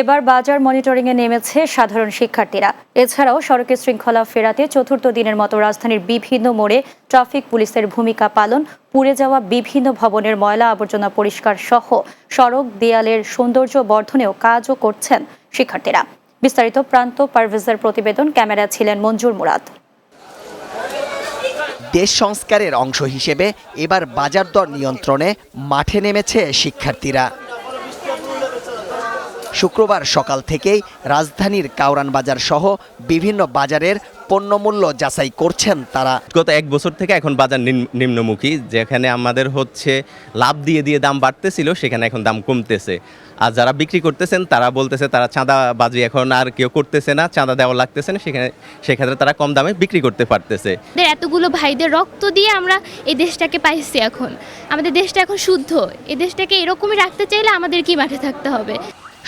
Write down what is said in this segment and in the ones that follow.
এবার বাজার মনিটরিংয়ে নেমেছে সাধারণ শিক্ষার্থীরা। এছাড়াও সড়কের শৃঙ্খলা ফেরাতে চতুর্থ দিনের মতো রাজধানীর বিভিন্ন মোড়ে ট্রাফিক পুলিশের ভূমিকা পালন, পুড়ে যাওয়া বিভিন্ন ভবনের ময়লা আবর্জনা পরিষ্কার সহ সড়ক দেয়ালের সৌন্দর্য বর্ধনেও কাজও করছেন শিক্ষার্থীরা। বিস্তারিত প্রান্ত পারভেজের প্রতিবেদন ক্যামেরা ছিলেন মঞ্জুর মুরাদ। দেশ সংস্কারের অংশ হিসেবে এবার বাজার দর নিয়ন্ত্রণে মাঠে নেমেছে শিক্ষার্থীরা। শুক্রবার সকাল থেকেই রাজধানীর কাউরান বাজার সহ বিভিন্ন বাজারের পণ্যমূল্য যাচাই করছেন তারা। গত এক বছর থেকে এখন বাজার নিম্নমুখী যেখানে আমাদের হচ্ছে লাভ দিয়ে দিয়ে দাম বাড়তেছিল সেখানে এখন দাম কমতেছে। আর যারা বিক্রি করতেছেন তারা বলতেছে তারা চাঁদা বাজি এখন আর কেউ করতেছে না চাঁদা দেওয়া লাগতেছে না সেখানে সেক্ষেত্রে তারা কম দামে বিক্রি করতে পারতেছে। এতগুলো ভাইদের রক্ত দিয়ে আমরা এই দেশটাকে পাইছি এখন। আমাদের দেশটা এখন শুদ্ধ। এই দেশটাকে এরকমই রাখতে চাইলে আমাদের কি মাঠে থাকতে হবে?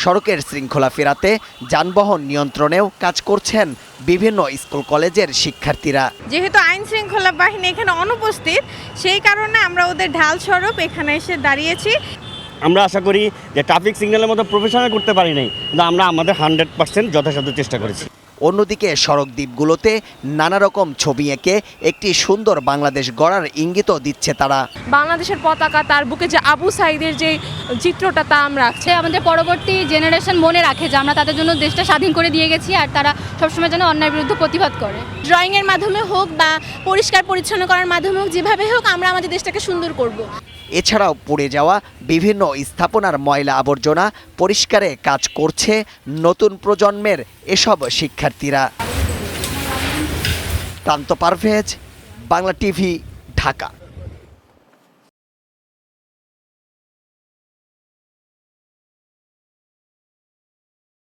সড়কের শৃঙ্খলা ফেরাতে যানবাহন নিয়ন্ত্রণেও কাজ করছেন বিভিন্ন স্কুল কলেজের শিক্ষার্থীরা। যেহেতু আইন শৃঙ্খলা বাহিনী এখানে অনুপস্থিত সেই কারণে আমরা ওদের ঢাল স্বরূপ এখানে এসে দাঁড়িয়েছি। আমরা আশা করি যে ট্রাফিক সিগন্যালের মতো প্রফেশনাল করতে পারি নাই কিন্তু আমরা আমাদের হান্ড্রেড পার্সেন্ট যথাসাধ্য চেষ্টা করেছি। অন্যদিকে সড়ক দ্বীপগুলোতে নানা রকম ছবি এঁকে একটি সুন্দর বাংলাদেশ গড়ার ইঙ্গিতও দিচ্ছে তারা। বাংলাদেশের পতাকা তার বুকে যে আবু সাইদের যে চিত্রটা তা আমরা রাখছি আমাদের পরবর্তী জেনারেশন মনে রাখে যে আমরা তাদের জন্য দেশটা স্বাধীন করে দিয়ে গেছি আর তারা সবসময় যেন অন্যায় বিরুদ্ধে প্রতিবাদ করে। ড্রয়িংয়ের মাধ্যমে হোক বা পরিষ্কার পরিচ্ছন্ন করার মাধ্যমে হোক যেভাবে হোক আমরা আমাদের দেশটাকে সুন্দর করব। এছাড়াও পড়ে যাওয়া বিভিন্ন স্থাপনার ময়লা আবর্জনা পরিষ্কারে কাজ করছে নতুন প্রজন্মের এসব শিক্ষার্থীরা। প্রান্ত পারভেজ বাংলা টিভি ঢাকা।